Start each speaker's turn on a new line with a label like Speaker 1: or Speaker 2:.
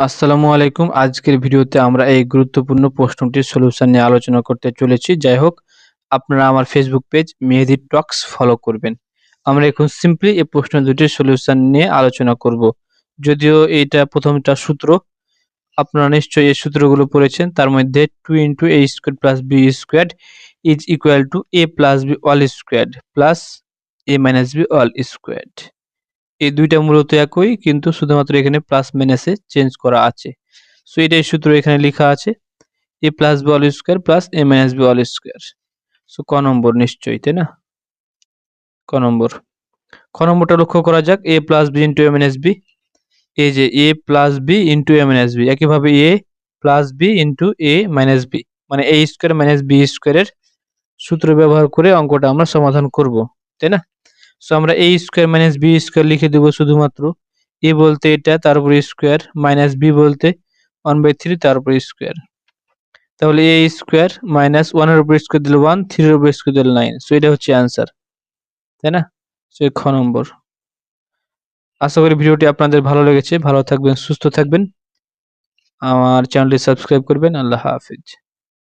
Speaker 1: আসসালামু আলাইকুম। আজকের ভিডিওতে আমরা এই গুরুত্বপূর্ণ প্রশ্নটির সলিউশন নিয়ে আলোচনা করতে চলেছি। যাই হোক, আপনারা আমার Facebook page Mehedi talks follow করবেন। আমরা এখন সিম্পলি এই প্রশ্ন দুটির সলিউশন নিয়ে আলোচনা করব। যদিও এইটা প্রথমটা সূত্র, আপনারা নিশ্চয়ই এই সূত্রগুলো পড়েছেন। তার মধ্যে two into a square plus b square is equal to a plus b all square plus a minus b all square এই দুইটা মূলত একই, কিন্তু শুধুমাত্র এখানে প্লাস মাইনাসে চেঞ্জ করা আছে। সো এটাই সূত্র এখানে লেখা আছে। A plus b all square plus a minus b all square so ক নম্বর? নিশ্চয়ই, তাই না? ক নম্বর? খ নম্বরটা লক্ষ্য করা যাক। A plus b into M S B এই যে a plus b into M S B একইভাবে a plus b into a minus b মানে এ স্কোয়ার মাইনাস বি স্কোয়ারের সূত্র ব্যবহার করে অঙ্কটা আমরা সমাধান করব, তাই না? সো আমরা a square minus b square লিখে দেবো শুধুমাত্র। এ বলতে এটা তার উপর স্কোয়ার মাইনাস বি বলতে ওয়ান বাই থ্রি তার উপর স্কোয়ার তাহলে এ স্কোয়ার মাইনাস ওয়ানের উপর স্কোয়ার দিলে ওয়ান থ্রির উপর স্কোয়ার দিলে নাইন সো এটা হচ্ছে অ্যান্সার তাই না? সো খ নম্বর। আশা করি ভিডিওটি আপনাদের ভালো লেগেছে। ভালো থাকবেন, সুস্থ থাকবেন। আমার চ্যানেলটি সাবস্ক্রাইব করবেন। আল্লাহ হাফিজ।